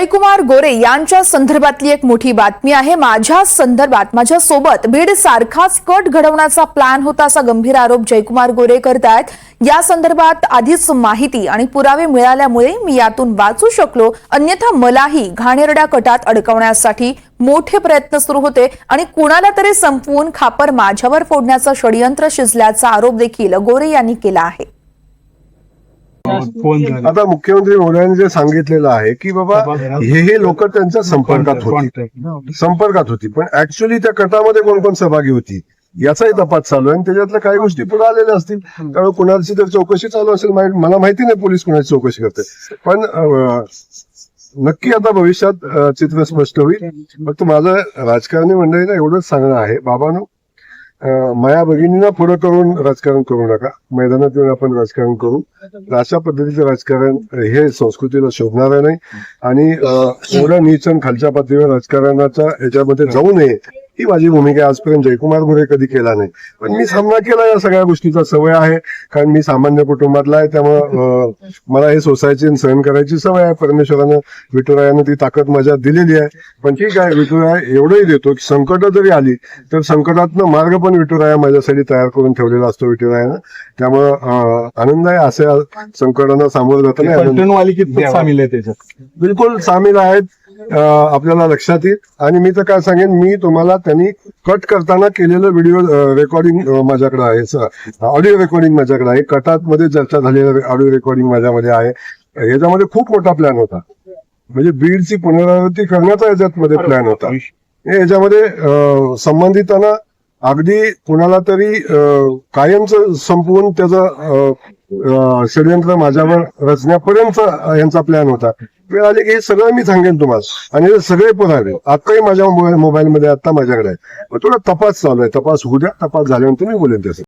जयकुमार गोरे यांच्या संदर्भातली एक मोठी बातमी आहे. माझ्या संदर्भात माझ्या सोबत बीड सारखाच कट घडवण्याचा प्लॅन होता असा गंभीर आरोप जयकुमार गोरे करतायत या संदर्भात आधीच माहिती आणि पुरावे मिळाल्यामुळे मी यातून वाचू शकलो. अन्यथा मलाही घाणेरड्या कटात अडकवण्यासाठी मोठे प्रयत्न सुरू होते आणि कुणाला तरी संपवून खापर माझ्यावर फोडण्याचं षडयंत्र शिजल्याचा आरोप देखील गोरे यांनी केला आहे. आता मुख्यमंत्री महोदयांनी जे सांगितलेलं आहे की बाबा हे हे लोक त्यांच्या संपर्कात होती. संपर्कात होती. पण ऍक्च्युली त्या कटामध्ये कोण कोण सहभागी होती याचाही तपास चालू आहे. आणि त्याच्यातल्या काही गोष्टी पुढे आलेल्या असतील. त्यामुळे कुणाची तर चौकशी चालू असेल मला माहिती नाही पोलीस कुणाची चौकशी करते. पण नक्की आता भविष्यात चित्र स्पष्ट होईल. फक्त माझं राजकारणी मंडळीला एवढंच सांगणं आहे. बाबांनो माया भगिनींना पुढं करून राजकारण करू नका. मैदानात येऊन आपण राजकारण करू. अशा पद्धतीचं राजकारण हे संस्कृतीला शोभणार नाही. आणि अं, एवढं खालच्या पातळीवर राजकारणाचा याच्यामध्ये जाऊ नये. ही माझी भूमिका. आजपर्यंत जयकुमार गोरे कधी केला नाही. पण मी सामना केला या सगळ्या गोष्टीचा सवय आहे. कारण मी सामान्य कुटुंबातला आहे त्यामुळं मला हे सोसायची सहन करायची सवय आहे. परमेश्वरानं विठुरायानं ती ताकद माझ्यात दिलेली आहे. पण ठीक आहे विठुराय एवढंही देतो की संकट जरी आली तर संकटातनं मार्ग पण विठुराया माझ्यासाठी तयार करून ठेवलेला असतो विठुरायानं. त्यामुळं आनंद आहे असे संकटांना सामोरं जाताना त्याच्यात. बिलकुल सामील आहेत. आपल्याला लक्षात येईल. आणि मी तर काय सांगेन मी तुम्हाला त्यांनी कट करताना केलेलं व्हिडिओ रेकॉर्डिंग माझ्याकडे आहे ऑडिओ रेकॉर्डिंग माझ्याकडे आहे. कटात मध्ये चर्चा झालेलं ऑडिओ रेकॉर्डिंग माझ्यामध्ये आहे. याच्यामध्ये खूप मोठा प्लॅन होता. म्हणजे बीडची पुनरावृत्ती करण्याचा याच्यामध्ये प्लॅन होता. याच्यामध्ये संबंधितांना अगदी कुणाला तरी कायमचं संपवून त्याचं षडयंत्र माझ्यावर रचण्यापर्यंत यांचा प्लॅन होता. वेळ आली की हे सगळं मी सांगेन तुम्हाला. आणि सगळे सगळे आले. आत्ताही माझ्या मोबाईल मोबाईलमध्ये आता माझ्याकडे आहे. मग थोडा तपास चालू आहे. तपास होऊ द्या. तपास झाल्यानंतर मी बोलेन त्याचं.